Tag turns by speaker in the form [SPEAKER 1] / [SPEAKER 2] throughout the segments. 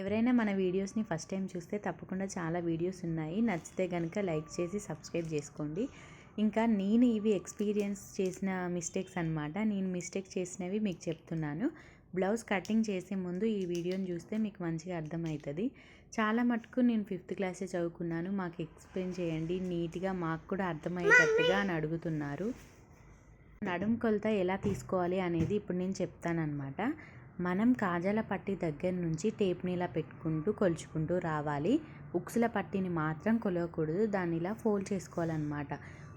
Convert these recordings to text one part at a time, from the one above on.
[SPEAKER 1] ఎవరైనా మన వీడియోస్ని ఫస్ట్ టైం చూస్తే తప్పకుండా చాలా వీడియోస్ ఉన్నాయి. నచ్చితే కనుక లైక్ చేసి సబ్స్క్రైబ్ చేసుకోండి. ఇంకా నేను ఇవి ఎక్స్పీరియన్స్ చేసిన మిస్టేక్స్ అనమాట నేను మిస్టేక్ చేసినవి మీకు చెప్తున్నాను. బ్లౌజ్ కటింగ్ చేసే ముందు ఈ వీడియోని చూస్తే మీకు మంచిగా అర్థమవుతుంది. చాలా మటుకు నేను ఫిఫ్త్ క్లాసే చదువుకున్నాను. మాకు ఎక్స్ప్లెయిన్ చేయండి. నీట్గా మాకు కూడా అర్థమయ్యేటట్టుగా అని అడుగుతున్నారు. నడుం కొలత ఎలా తీసుకోవాలి అనేది ఇప్పుడు నేను చెప్తానమాట మనం కాజాల పట్టి దగ్గర నుంచి టేప్ని ఇలా పెట్టుకుంటూ కొలుచుకుంటూ రావాలి. ఉక్సుల పట్టిని మాత్రం కొలవకూడదు. దాన్ని ఇలా ఫోల్డ్ చేసుకోవాలన్నమాట.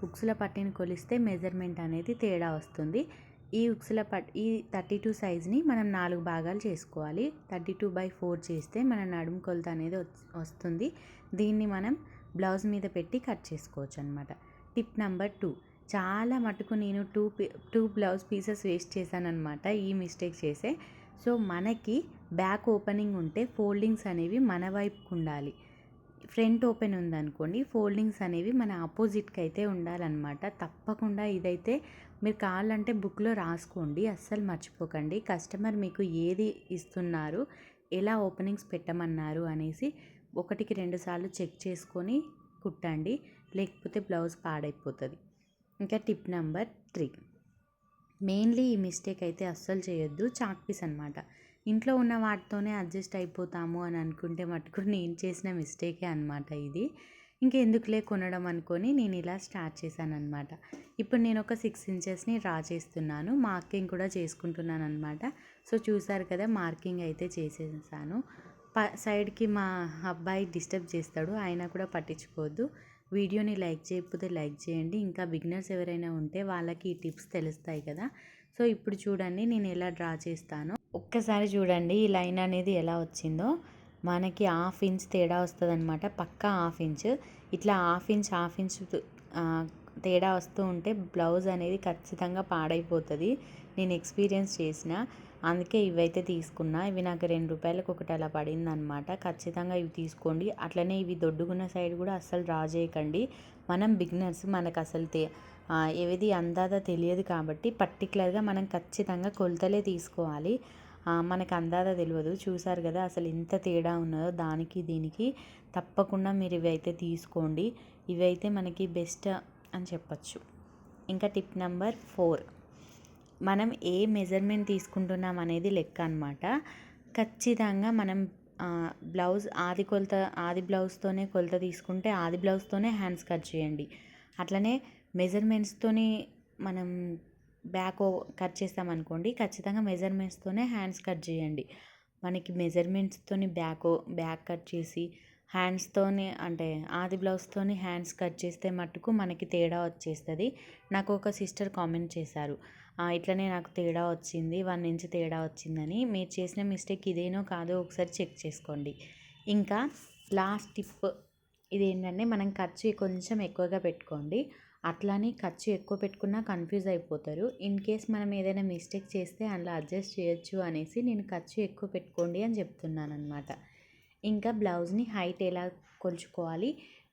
[SPEAKER 1] ఉక్సుల పట్టిని కొలిస్తే మెజర్మెంట్ అనేది తేడా వస్తుంది. ఈ ఉక్సుల పట్ ఈ థర్టీ టూ సైజ్ని మనం నాలుగు భాగాలు చేసుకోవాలి. థర్టీ టూ బై ఫోర్ చేస్తే మన నడుము కొలత అనేది వస్తుంది. దీన్ని మనం బ్లౌజ్ మీద పెట్టి కట్ చేసుకోవచ్చు అనమాట టిప్ నెంబర్ టూ. చాలా మటుకు నేను two two blouse pieces waste చేశాను అనమాట ఈ మిస్టేక్ చేసే. సో మనకి బ్యాక్ ఓపెనింగ్ ఉంటే ఫోల్డింగ్స్ అనేవి మన వైపుకు ఉండాలి ఫ్రంట్ ఓపెన్ ఉందనుకోండి ఫోల్డింగ్స్ అనేవి మన ఆపోజిట్కి అయితే ఉండాలన్నమాట. తప్పకుండా ఇదైతే మీరు కావాలంటే బుక్లో రాసుకోండి అస్సలు మర్చిపోకండి. కస్టమర్ మీకు ఏది ఇస్తున్నారు ఎలా ఓపెనింగ్స్ పెట్టమన్నారు అనేసి ఒకటికి రెండు సార్లు చెక్ చేసుకొని కుట్టండి. లేకపోతే బ్లౌజ్ పాడైపోతుంది. ఇంకా టిప్ నెంబర్ త్రీ. మెయిన్లీ ఈ మిస్టేక్ అయితే అస్సలు చేయొద్దు. చాక్ పీస్ అనమాట ఇంట్లో ఉన్న వాటితోనే అడ్జస్ట్ అయిపోతాము అని అనుకుంటే మటుకు నేను చేసిన మిస్టేకే అనమాట ఇది. ఇంకెందుకులే కొనడం అనుకొని నేను ఇలా స్టార్ట్ చేశాను అనమాట ఇప్పుడు నేను ఒక సిక్స్ ఇంచెస్ని డ్రా చేస్తున్నాను. మార్కింగ్ కూడా చేసుకుంటున్నాను అనమాట సో చూసారు కదా మార్కింగ్ అయితే చేసేసాను. ప సైడ్కి మా అబ్బాయి డిస్టర్బ్ చేస్తాడు. అయినా కూడా పట్టించుకోవద్దు. వీడియోని లైక్ చేయకపోతే లైక్ చేయండి. ఇంకా బిగినర్స్ ఎవరైనా ఉంటే వాళ్ళకి ఈ టిప్స్ తెలుస్తాయి కదా. సో ఇప్పుడు చూడండి నేను ఎలా డ్రా చేస్తానో. ఒక్కసారి చూడండి ఈ లైన్ అనేది ఎలా వచ్చిందో. మనకి హాఫ్ ఇంచ్ తేడా వస్తుంది అనమాట పక్కా హాఫ్ ఇంచ్. ఇట్లా హాఫ్ ఇంచ్ హాఫ్ ఇంచ్ తేడా వస్తూ ఉంటే బ్లౌజ్ అనేది ఖచ్చితంగా పాడైపోతుంది. నేను ఎక్స్పీరియన్స్ చేసిన అందుకే ఇవైతే తీసుకున్నా. ఇవి నాకు రెండు రూపాయలకు ఒకటి అలా పడింది అనమాట ఖచ్చితంగా ఇవి తీసుకోండి. అట్లనే ఇవి దొడ్డుగున్న సైడ్ కూడా అస్సలు డ్రా చేయకండి. మనం బిగినర్స్ మనకు అసలు తే ఏది అందాదా తెలియదు కాబట్టి పర్టికులర్గా మనం ఖచ్చితంగా కొలతలే తీసుకోవాలి. మనకు అందాదా తెలియదు. చూసారు కదా అసలు ఎంత తేడా ఉన్నదో దానికి దీనికి. తప్పకుండా మీరు ఇవైతే తీసుకోండి. ఇవైతే మనకి బెస్ట్ అని చెప్పచ్చు. ఇంకా టిప్ నెంబర్ ఫోర్. మనం ఏ మెజర్మెంట్ తీసుకుంటున్నాం అనేది లెక్క అనమాట ఖచ్చితంగా మనం బ్లౌజ్ ఆది కొలత ఆది బ్లౌజ్తోనే కొలత తీసుకుంటే ఆది బ్లౌజ్తోనే హ్యాండ్స్ కట్ చేయండి. అట్లనే మెజర్మెంట్స్తోని మనం బ్యాక్ కట్ చేస్తామనుకోండి ఖచ్చితంగా మెజర్మెంట్స్తోనే హ్యాండ్స్ కట్ చేయండి. మనకి మెజర్మెంట్స్తోని బ్యాక్ బ్యాక్ కట్ చేసి హ్యాండ్స్తోని అంటే ఆది బ్లౌజ్తోని హ్యాండ్స్ కట్ చేస్తే మట్టుకు మనకి తేడా వచ్చేస్తుంది. నాకు ఒక సిస్టర్ కామెంట్ చేశారు. ఇట్లనే నాకు తేడా వచ్చింది వన్ ఇంచ్ తేడా వచ్చిందని. మీరు చేసిన మిస్టేక్ ఇదేనో కాదో ఒకసారి చెక్ చేసుకోండి. ఇంకా లాస్ట్ టిప్ ఇదేంటంటే మనం ఖర్చు కొంచెం ఎక్కువగా పెట్టుకోండి. అట్లానే ఖర్చు ఎక్కువ పెట్టుకున్నా కన్ఫ్యూజ్ అయిపోతారు. ఇన్ కేస్ మనం ఏదైనా మిస్టేక్ చేస్తే అందులో అడ్జస్ట్ చేయొచ్చు అనేసి నేను ఖర్చు ఎక్కువ పెట్టుకోండి అని చెప్తున్నాను అనమాట ఇంకా బ్లౌజ్ని హైట్ ఎలా కొలుచుకోవాలి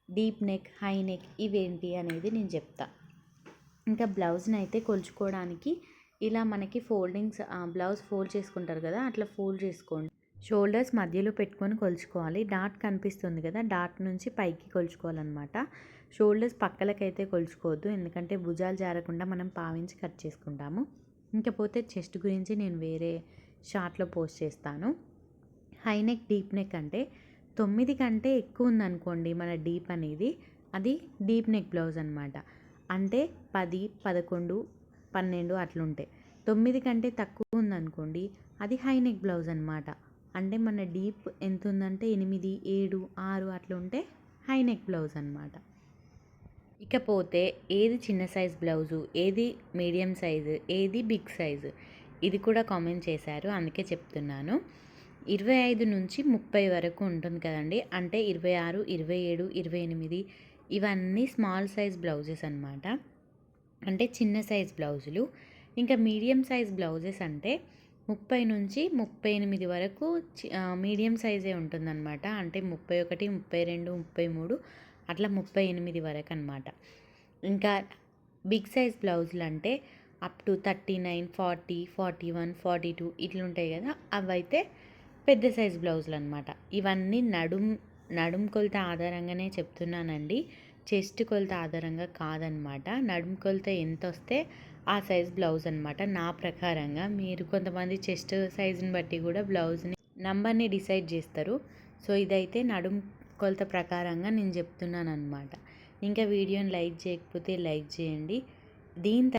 [SPEAKER 1] డీప్ నెక్ హై నెక్ ఇవేంటి అనేది నేను చెప్తాను ఇంకా బ్లౌజ్ని అయితే కొలుచుకోవడానికి ఇలా మనకి ఫోల్డింగ్స్ బ్లౌజ్ ఫోల్డ్ చేసుకుంటారు కదా అట్లా ఫోల్డ్ చేసుకోండి. షోల్డర్స్ మధ్యలో పెట్టుకొని కొలుచుకోవాలి. డాట్ కనిపిస్తుంది కదా డాట్ నుంచి పైకి కొలుచుకోవాలన్నమాట. షోల్డర్స్ పక్కలకైతే కొలుచుకోవద్దు ఎందుకంటే భుజాలు జారకుండా మనం పావించి కట్ చేసుకుంటాము. ఇంకపోతే చెస్ట్ గురించి నేను వేరే షార్ట్లో పోస్ట్ చేస్తాను. హై నెక్ డీప్ నెక్ అంటే తొమ్మిది కంటే ఎక్కువ ఉందనుకోండి మన డీప్ అనేది అది డీప్ నెక్ బ్లౌజ్ అనమాట అంటే పది పదకొండు పన్నెండు అట్లుంటాయి. తొమ్మిది కంటే తక్కువ ఉందనుకోండి అది హై నెక్ బ్లౌజ్ అనమాట అంటే మన డీప్ ఎంత ఉందంటే ఎనిమిది ఏడు ఆరు అట్లా ఉంటే హై నెక్ బ్లౌజ్ అనమాట ఇకపోతే ఏది చిన్న సైజ్ బ్లౌజు ఏది మీడియం సైజు ఏది బిగ్ సైజు? ఇది కూడా కామెంట్ చేశారు అందుకే చెప్తున్నాను. ఇరవై ఐదు నుంచి ముప్పై వరకు ఉంటుంది కదండి. అంటే ఇరవై ఆరు ఇరవై ఏడు ఇరవై ఎనిమిది ఇవన్నీ స్మాల్ సైజ్ బ్లౌజెస్ అనమాట అంటే చిన్న సైజ్ బ్లౌజులు. ఇంకా మీడియం సైజ్ బ్లౌజెస్ అంటే ముప్పై నుంచి ముప్పై ఎనిమిది వరకు మీడియం సైజే ఉంటుందన్నమాట. అంటే ముప్పై ఒకటి ముప్పై రెండు ముప్పై మూడు అట్లా ముప్పై ఎనిమిది వరకు అనమాట ఇంకా బిగ్ సైజ్ బ్లౌజులు అంటే up to thirty nine forty forty one forty two ఇట్లుంటాయి కదా అవైతే పెద్ద సైజ్ బ్లౌజులు అనమాట ఇవన్నీ నడుం నడుం కొలత ఆధారంగానే చెప్తున్నానండి. చెస్ట్ కొలత ఆధారంగా కాదనమాట. నడుం కొలత ఎంత వస్తే ఆ సైజ్ బ్లౌజ్ అనమాట నా ప్రకారంగా మీరు కొంతమంది చెస్ట్ సైజుని బట్టి కూడా బ్లౌజ్ని నంబర్ని డిసైడ్ చేస్తారు. సో ఇదైతే నడుం కొలత ప్రకారంగా నేను చెప్తున్నాను అనమాట ఇంకా వీడియోని లైక్ చేయకపోతే లైక్ చేయండి. దీని